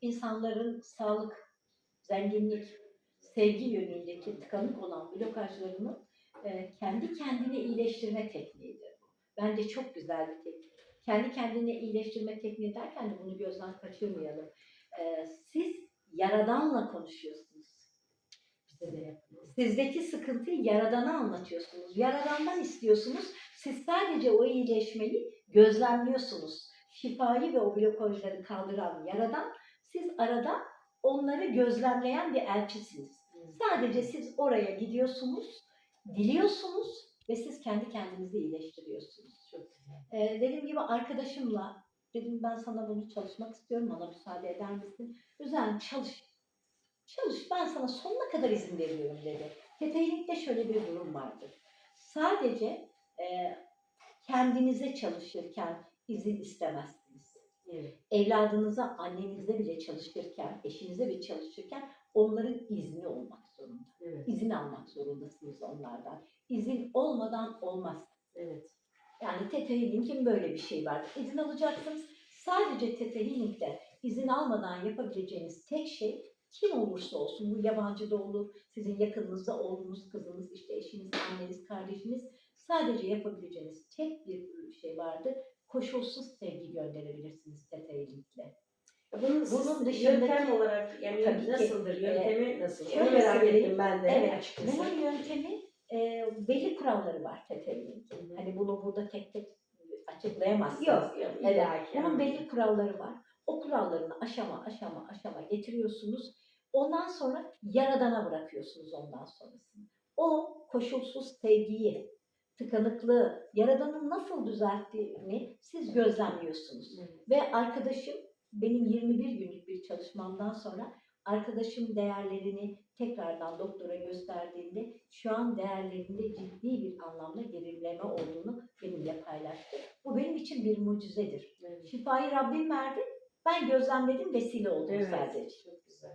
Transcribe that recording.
insanların sağlık, zenginlik, sevgi yönündeki tıkanık olan blokajlarını e, kendi kendine iyileştirme tekniğidir. Bence çok güzel bir teknik. Kendi kendine iyileştirme tekniği derken de bunu gözden kaçırmayalım. E, siz Yaradan'la konuşuyorsunuz. Sizdeki sıkıntıyı Yaradan'a anlatıyorsunuz. Yaradan'dan istiyorsunuz. Siz sadece o iyileşmeyi gözlemliyorsunuz. Şifayı ve o blokajları kaldıran Yaradan, siz arada onları gözlemleyen bir elçisiniz. Sadece siz oraya gidiyorsunuz, diliyorsunuz ve siz kendi kendinizi iyileştiriyorsunuz. Çok güzel. Ee, dediğim gibi arkadaşımla dedim ben sana bunu çalışmak istiyorum bana müsaade eder misin? Üzerine çalış. Çalış ben sana sonuna kadar izin veriyorum dedi. Tetailikte şöyle bir durum vardır. Sadece e, kendinize çalışırken izin istemezsiniz. Evet. Evladınıza, annenize bile çalışırken, eşinize bile çalışırken onların izni olmak zorunda. Evet. İzin almak zorundasınız onlardan. İzin olmadan olmaz. Evet. Yani Teta Healing'in böyle bir şey var. İzin alacaksınız. Sadece Teta Healing'de izin almadan yapabileceğiniz tek şey kim olursa olsun bu yabancı da olur, sizin yakınınızda oğlunuz, kızınız, işte eşiniz, anneniz, kardeşiniz sadece yapabileceğiniz tek bir şey vardır. Koşulsuz sevgi gönderebilirsiniz Teta Healing'le. Bunun, Bunun dışındaki- yöntem olarak yani Tabii ki, nasıldır? e, Yöntemi nasıl? şöyle merak ettim ben de Evet, açıkçası. bunun yöntemi e, belli kuralları var hı. Hani bunu burada tek tek açıklayamazsınız. Yok yok. Evet, Bunun belli kuralları var. O kurallarını aşama aşama aşama getiriyorsunuz. Ondan sonra yaradana bırakıyorsunuz ondan sonrasını. O koşulsuz sevgiyi, tıkanıklığı, yaradanın nasıl düzelttiğini siz gözlemliyorsunuz. Evet. Ve arkadaşım benim 21 günlük bir çalışmamdan sonra arkadaşım değerlerini tekrardan doktora gösterdiğinde şu an değerlerinde ciddi bir anlamda gerileme olduğunu benimle paylaştı. Bu benim için bir mucizedir. Evet. Şifayı Rabbim verdi. Ben gözlemledim vesile oldum Evet, sadece. Çok güzel.